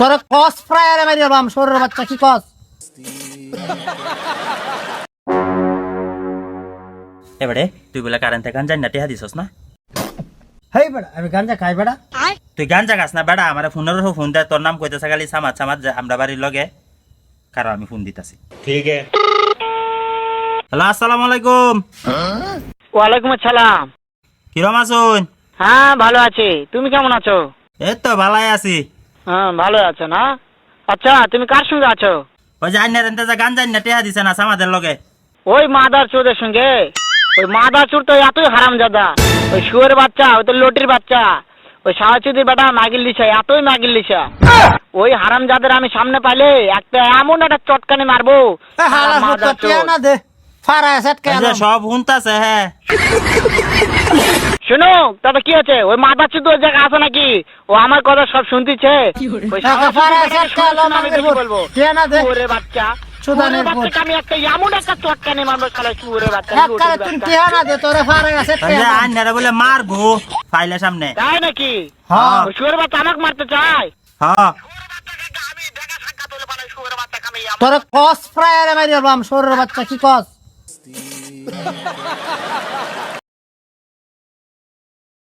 তোর কস ফ্রায়ারে মারি শরীরের বাচ্চা কি কস? এবারে তুই বলে না হেই বেড়া আমি গাঞ্জা খাই বেড়া। তুই গাঞ্জা খাস না বেড়া আমার ফোনের ফোন দেয় তোর নাম খালি আমরা বাড়ির লগে আমি ফোন দিতাছি। ঠিক। আছে হ্যালো আসসালামু আলাইকুম। ওয়ালাইকুম আসসালাম। কিরম আছো হ্যাঁ ভালো আছি। তুমি কেমন আছো? এই তো ভালোই আছি। হ্যাঁ ভালো আছো না? আচ্ছা তুমি কার সঙ্গে আছো? ওই যে আইনার এনতে গান জানি না টেহা দিছে না সামাদের লগে। ওই মাদার চোরের সঙ্গে? ওই মাদার চোর তো এতই হারাম জাদা ওই শুয়ের বাচ্চা ওই তো লটির বাচ্চা। ওই সাহাচুদির বেটা মাগিল লিসা এতই মাগিল লিসা ওই হারাম জাদের আমি সামনে পাইলে একটা এমন একটা চটকানি মারবো। না দে যে সব শুনতাছে হ্যাঁ। শোনো তাতে কি আছে ওই মাথা চোর ওই জায়গা আছে নাকি? ও আমার কথা সব শুনতিছে? বেশি বলব টিয়া না দে শুয়োরের বাচ্চা। আমি একটা এমন একটা চটকানি মারবো শালা বাচ্চা দে তোরে বলে মারবো ফাইলের সামনে। তাই নাকি? হ্যাঁ বাচ্চা আমাকে মারতে চায়? হ্যাঁ তোর কস ফ্রায়ারে মারি আলবাম শরীরের বাচ্চা কি কস?